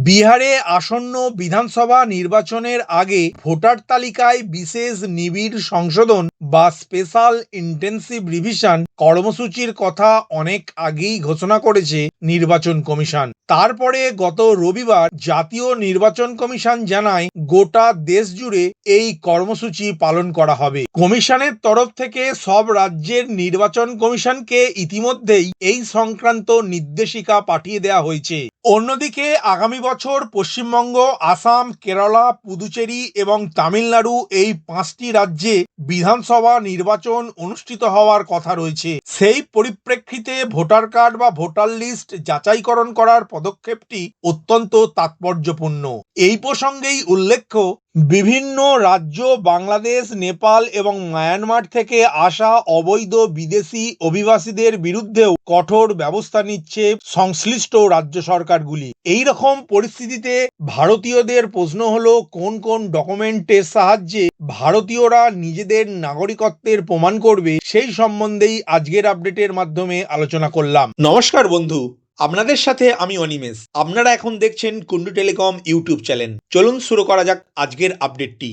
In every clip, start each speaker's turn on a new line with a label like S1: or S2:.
S1: বিহারে আসন্ন বিধানসভা নির্বাচনের আগে ভোটার তালিকায় বিশেষ নিবিড় সংশোধন বা স্পেশাল ইন্টেন্সিভ রিভিশন কর্মসূচির কথা অনেক আগেই ঘোষণা করেছে নির্বাচন কমিশন। তারপরে গত রবিবার জাতীয় নির্বাচন কমিশন জানায়, গোটা দেশ জুড়ে এই কর্মসূচি পালন করা হবে। কমিশনের তরফ থেকে সব রাজ্যের নির্বাচন কমিশনকে ইতিমধ্যেই এই সংক্রান্ত নির্দেশিকা পাঠিয়ে দেওয়া হয়েছে। অন্যদিকে আগামী বছর পশ্চিমবঙ্গ, আসাম, কেরালা, পুদুচেরি এবং তামিলনাড়ু এই পাঁচটি রাজ্যে বিধানসভা নির্বাচন অনুষ্ঠিত হওয়ার কথা রয়েছে। সেই পরিপ্রেক্ষিতে ভোটার কার্ড বা ভোটার লিস্ট যাচাইকরণ করার পদক্ষেপটি অত্যন্ত তাৎপর্যপূর্ণ। এই প্রসঙ্গেই উল্লেখ্য, বিভিন্ন রাজ্য বাংলাদেশ, নেপাল এবং মায়ানমার থেকে আসা অবৈধ বিদেশি অভিবাসীদের বিরুদ্ধেও কঠোর ব্যবস্থা নিচ্ছে সংশ্লিষ্ট রাজ্য সরকারগুলি। এই রকম পরিস্থিতিতে ভারতীয়দের প্রশ্ন হলো, কোন কোন ডকুমেন্টের সাহায্যে ভারতীয়রা নিজেদের নাগরিকত্বের প্রমাণ করবে? সেই সম্বন্ধেই আজকের আপডেটের মাধ্যমে আলোচনা করলাম। নমস্কার বন্ধু। আপনাদের সাথে আমি অনিমেষ। আপনারা এখন দেখছেন কুন্ডু টেলিকম ইউটিউব চ্যানেল। চলুন শুরু করা যাক আজকের আপডেটটি।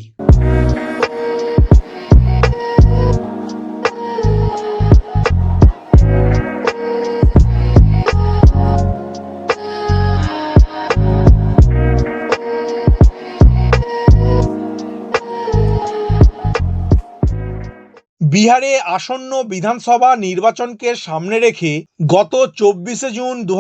S1: বিহারে আসন্ন বিধানসভা নির্বাচনকে সামনে রেখে গত চব্বিশে জুন দু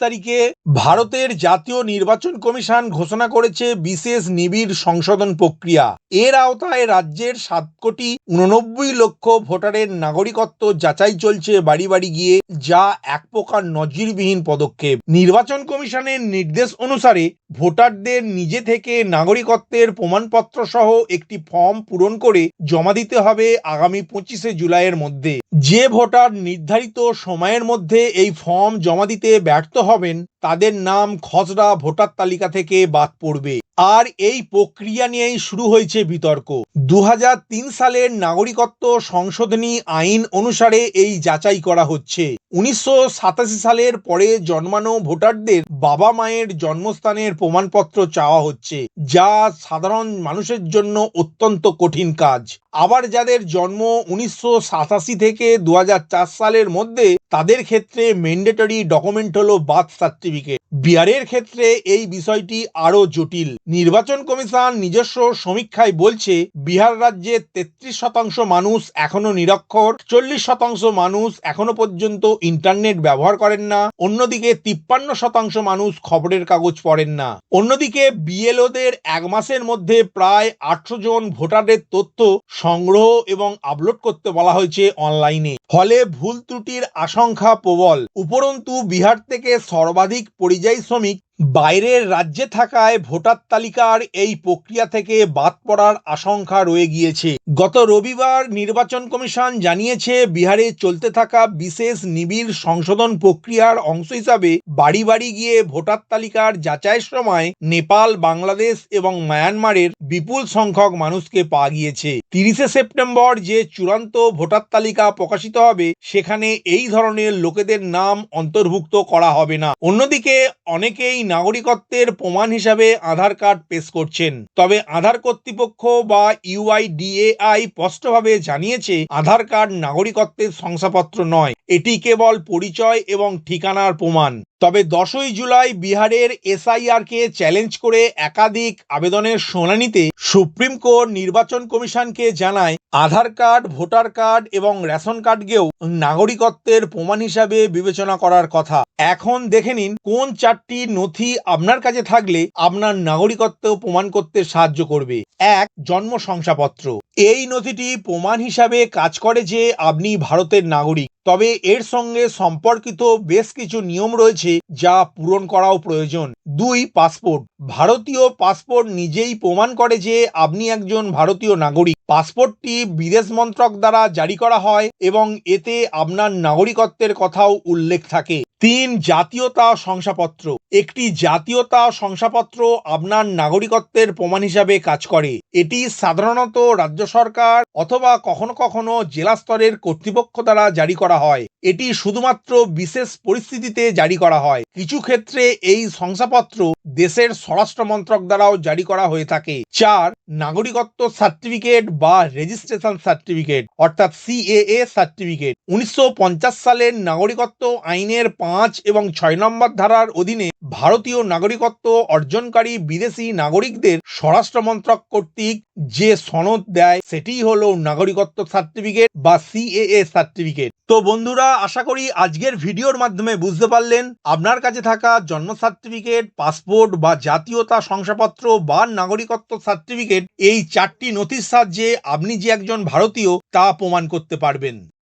S1: তারিখে ভারতের জাতীয় নির্বাচন কমিশন ঘোষণা করেছে বিশেষ নিবিড় সংশোধন প্রক্রিয়া। এর আওতায় রাজ্যের সাত কোটি উননব্বই লক্ষ ভোটারের নাগরিকত্ব যাচাই চলছে বাড়ি বাড়ি গিয়ে, যা এক প্রকার নজিরবিহীন পদক্ষেপ। নির্বাচন কমিশনের নির্দেশ অনুসারে ভোটারদের নিজে থেকে নাগরিকত্বের প্রমাণপত্র সহ একটি ফর্ম পূরণ করে জমা দিতে হবে আগামী পঁচিশে জুলাইয়ের মধ্যে যে ভোটার নির্ধারিত সময়ের মধ্যে এই ফর্ম জমা দিতে ব্যর্থ হবেন, তাদের নাম খসড়া ভোটার তালিকা থেকে বাদ পড়বে। আর এই প্রক্রিয়া নিয়েই শুরু হয়েছে বিতর্ক। দুহাজার তিন সালের নাগরিকত্ব সংশোধনী আইন অনুসারে এই যাচাই করা হচ্ছে। উনিশশো সাতাশি সালের পরে জন্মানো ভোটারদের বাবা মায়ের জন্মস্থানের প্রমাণপত্র চাওয়া হচ্ছে, যা সাধারণ মানুষের জন্য অত্যন্ত কঠিন কাজ। আবার যাদের জন্ম উনিশশো সাতাশি থেকে দু হাজার চার সালের মধ্যে, তাদের ক্ষেত্রে ম্যান্ডেটরি ডকুমেন্ট হলো বার্থ সার্টিফিকেট বিহারের ক্ষেত্রে এই বিষয়টি আরও জটিল। নির্বাচন কমিশন নিজস্ব সমীক্ষায় বলছে, বিহার রাজ্যে তেত্রিশ শতাংশ মানুষ এখনও নিরক্ষর, চল্লিশ শতাংশ মানুষ এখনও পর্যন্ত ইন্টারনেট ব্যবহার করেন না, অন্যদিকে তিপ্পান্ন শতাংশ মানুষ খবরের কাগজ পড়েন না। অন্যদিকে বিএলওদের এক মাসের মধ্যে প্রায় আটশো জন ভোটারের তথ্য সংগ্রহ এবং আপলোড করতে বলা হয়েছে অনলাইনে ফলে ভুল ত্রুটির আশঙ্কা প্রবল। উপরন্তু বিহার থেকে সর্বাধিক পরিযায়ী শ্রমিক বাইরের রাজ্যে থাকায় ভোটার তালিকার এই প্রক্রিয়া থেকে বাদ পড়ার আশঙ্কা রয়ে গিয়েছে। গত রবিবার নির্বাচন কমিশন জানিয়েছে, বিহারে চলতে থাকা বিশেষ নিবিড় সংশোধন প্রক্রিয়ার অংশ হিসাবে বাড়ি বাড়ি গিয়ে ভোটার তালিকার যাচাইয়ের সময় নেপাল, বাংলাদেশ এবং মায়ানমারের বিপুল সংখ্যক মানুষকে পাওয়া গিয়েছে। তিরিশে সেপ্টেম্বর যে চূড়ান্ত ভোটার তালিকা প্রকাশিত হবে, সেখানে এই ধরনের লোকেদের নাম অন্তর্ভুক্ত করা হবে না। অন্যদিকে অনেকেই নাগরিকত্বের প্রমাণ হিসাবে আধার কার্ড পেশ করছেন। তবে আধার কর্তৃপক্ষ বা ইউআইডিএআই স্পষ্টভাবে জানিয়েছে, আধার কার্ড নাগরিকত্বের শংসাপত্র নয়। এটি কেবল পরিচয় এবং ঠিকানার প্রমাণ। তবে দশই জুলাই বিহারের এসআইআর কে চ্যালেঞ্জ করে একাধিক আবেদনের শুনানিতে সুপ্রিম কোর্ট নির্বাচন কমিশনকে জানায়, আধার কার্ড, ভোটার কার্ড এবং রেশন কার্ডকেও নাগরিকত্বের প্রমাণ হিসাবে বিবেচনা করার কথা। এখন দেখে নিন কোন চারটি নথি আপনার কাছে থাকলে আপনার নাগরিকত্ব প্রমাণ করতে সাহায্য করবে। এক, জন্ম শংসাপত্র। এই নথিটি প্রমাণ হিসাবে কাজ করে যে আপনি ভারতের নাগরিক। তবে এর সঙ্গে সম্পর্কিত বেশ কিছু নিয়ম রয়েছে যা পূরণ করাও প্রয়োজন। দুই, পাসপোর্ট। ভারতীয় পাসপোর্ট নিজেই প্রমাণ করে যে আপনি একজন ভারতীয় নাগরিক। পাসপোর্টটি বিদেশ মন্ত্রক দ্বারা জারি করা হয় এবং এতে আপনার নাগরিকত্বের কথাও উল্লেখ থাকে। তিন জাতীয়তা শংসাপত্র। একটি জাতীয়তা শংসাপত্র আপনার নাগরিকত্বের প্রমাণ হিসাবে কাজ করে। এটি সাধারণত রাজ্য সরকার অথবা কখনো কখনো জেলা স্তরের কর্তৃপক্ষ দ্বারা জারি করা হয়। এটি শুধুমাত্র বিশেষ পরিস্থিতিতে জারি করা হয়। কিছু ক্ষেত্রে এই শংসাপত্র দেশের স্বরাষ্ট্র মন্ত্রক দ্বারাও জারি করা হয়ে থাকে। চার নাগরিকত্ব সার্টিফিকেট বা রেজিস্ট্রেশন সার্টিফিকেট অর্থাৎ সিএএ সার্টিফিকেট উনিশশো পঞ্চাশ সালের নাগরিকত্ব আইনের পাঁচ এবং ছয় নম্বর ধারার অধীনে ভারতীয় নাগরিকত্ব অর্জনকারী বিদেশি নাগরিকদের স্বরাষ্ট্র মন্ত্রক কর্তৃক যে সনদ দেয় সেটিই হলো নাগরিকত্ব সার্টিফিকেট বা সিএএ সার্টিফিকেট। তো বন্ধুরা, আশা করি আজকের ভিডিওর মাধ্যমে বুঝতে পারলেন, আপনার কাছে থাকা জন্ম সার্টিফিকেট, পাসপোর্ট বা জাতীয়তা শংসাপত্র বা নাগরিকত্ব সার্টিফিকেট, এই চারটি নথির সাহায্যে আপনি যে একজন ভারতীয়, তা প্রমাণ করতে পারবেন।